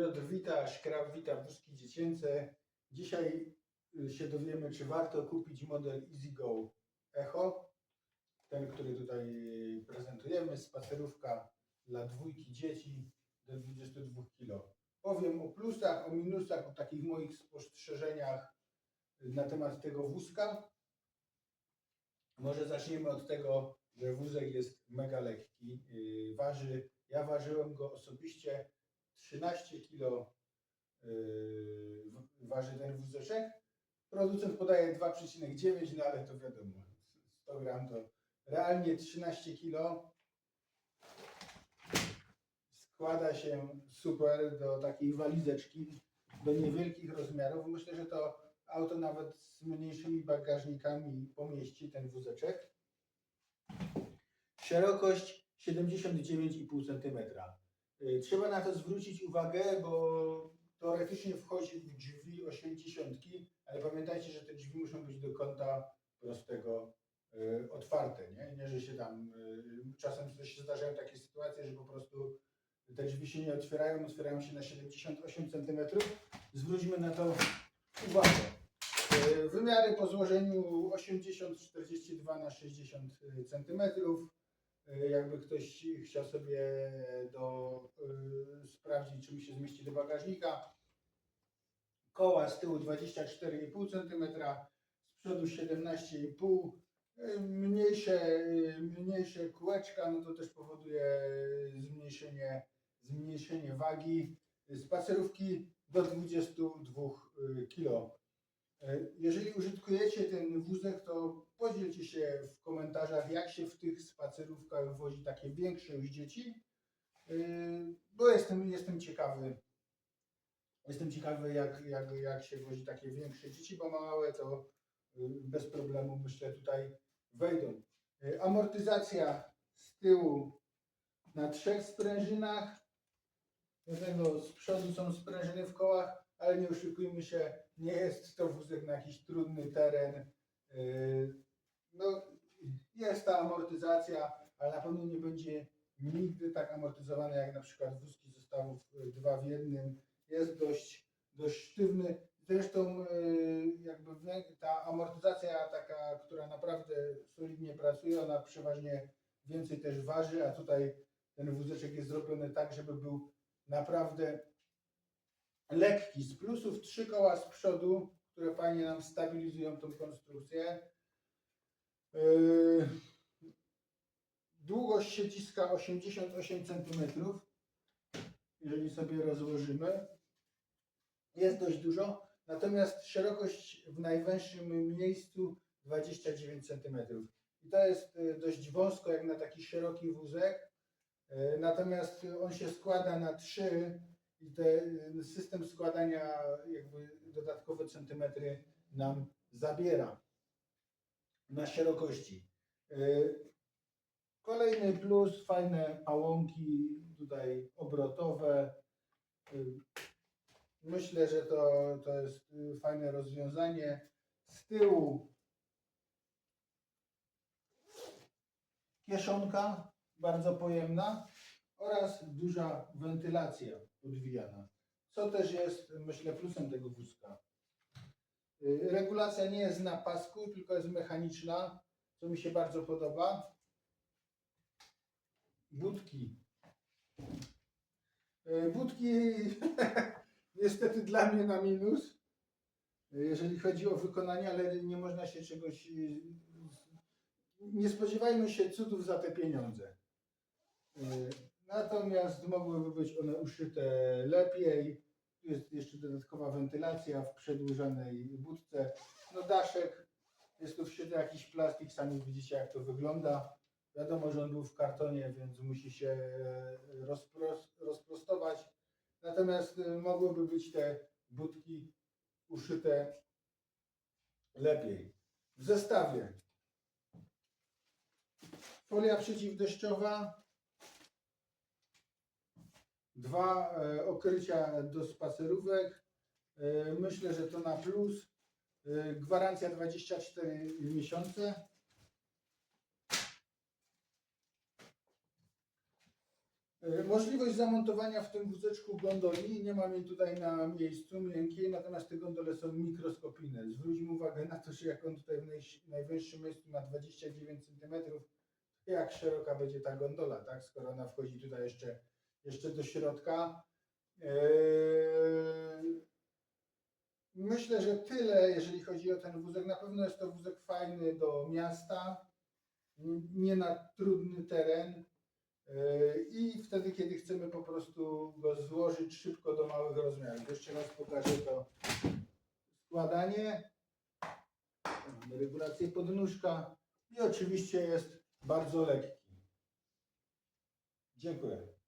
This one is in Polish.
Piotr wita, Szkrab wita, wózki dziecięce. Dzisiaj y, się dowiemy, czy warto kupić model EasyGo Echo. Ten, który tutaj prezentujemy, spacerówka dla dwójki dzieci do 22 kg. Powiem o plusach, o minusach, o takich moich spostrzeżeniach na temat tego wózka. Może zaczniemy od tego, że wózek jest mega lekki. Waży, ja ważyłem go osobiście 13 kg waży ten wózeczek. Producent podaje 2,9, no ale to wiadomo, 100 gram to realnie 13 kg. Składa się super do takiej walizeczki, do niewielkich rozmiarów. Myślę, że to auto nawet z mniejszymi bagażnikami pomieści ten wózeczek. Szerokość 79,5 cm. Y, Trzeba na to zwrócić uwagę, bo teoretycznie wchodzi w drzwi 80, ale pamiętajcie, że te drzwi muszą być do kąta prostego y, otwarte, nie? Nie, że się tam y, czasem też się zdarzają takie sytuacje, że po prostu te drzwi się nie otwierają, otwierają się na 78 cm. Zwróćmy na to uwagę. Wymiary po złożeniu 80, 42 na 60 cm. Jakby ktoś chciał sobie do, y, sprawdzić, czy mi się zmieści do bagażnika. Koła z tyłu 24,5 cm, z przodu 17,5 y, Mniejsze, y, mniejsze kółeczka, no to też powoduje zmniejszenie, zmniejszenie wagi. Spacerówki do 22 kg. E, Jeżeli użytkujecie ten wózek, to podzielcie się w komentarzach, jak się w tych spacerówkach wozi takie większe już dzieci, E, bo jestem, jestem ciekawy, jestem ciekawy, jak, jak, jak się wozi takie większe dzieci, bo małe to e, bez problemu myślę tutaj wejdą. Amortyzacja z tyłu na trzech sprężynach, do tego z przodu są sprężyny w kołach, ale nie oszukujmy się, nie jest to wózek na jakiś trudny teren. Yy, No, jest ta amortyzacja, ale na pewno nie będzie nigdy tak amortyzowana jak na przykład wózki zestawów y, dwa w jednym. Jest dość, dość sztywny. Zresztą yy, jakby ta amortyzacja taka, która naprawdę solidnie pracuje, ona przeważnie więcej też waży, a tutaj ten wózeczek jest zrobiony tak, żeby był naprawdę lekki. Z plusów trzy koła z przodu, które fajnie nam stabilizują tą konstrukcję. Yy, Długość sieciska 88 cm. Jeżeli sobie rozłożymy, jest dość dużo. Natomiast szerokość w najwęższym miejscu 29 cm. I to jest y, dość wąsko, jak na taki szeroki wózek. Y, Natomiast on się składa na trzy i ten system składania jakby dodatkowe centymetry nam zabiera na szerokości. Yy, Kolejny plus, fajne pałąki tutaj obrotowe. Yy, Myślę, że to, to jest fajne rozwiązanie. Z tyłu kieszonka bardzo pojemna oraz duża wentylacja odwijana. Co też jest, myślę, plusem tego wózka. Y, Regulacja nie jest na pasku, tylko jest mechaniczna, co mi się bardzo podoba. Budki. Y, Budki niestety dla mnie na minus, y, jeżeli chodzi o wykonanie, ale nie można się czegoś. y, Nie spodziewajmy się cudów za te pieniądze. Natomiast mogłyby być one uszyte lepiej. Tu jest jeszcze dodatkowa wentylacja w przedłużanej budce. No daszek, jest tu wszyty jakiś plastik, sami widzicie jak to wygląda. Wiadomo, że on był w kartonie, więc musi się e, rozpros- rozprostować. Natomiast e, mogłyby być te budki uszyte lepiej. W zestawie folia przeciwdeszczowa, dwa e, okrycia do spacerówek. E, myślę, że to na plus. E, gwarancja 24 miesiące. Możliwość zamontowania w tym wózeczku gondoli. Nie mam jej tutaj na miejscu miękkiej, natomiast te gondole są mikroskopijne. Zwróćmy uwagę na to, że jak on tutaj w naj- najwyższym miejscu ma 29 cm, jak szeroka będzie ta gondola, tak? Skoro ona wchodzi tutaj jeszcze, jeszcze do środka. Eee, Myślę, że tyle, jeżeli chodzi o ten wózek. Na pewno jest to wózek fajny do miasta, nie na trudny teren. Yy, I wtedy, kiedy chcemy po prostu go złożyć szybko do małych rozmiarów. Jeszcze raz pokażę to składanie. Mamy regulację podnóżka i oczywiście jest bardzo lekki. Dziękuję.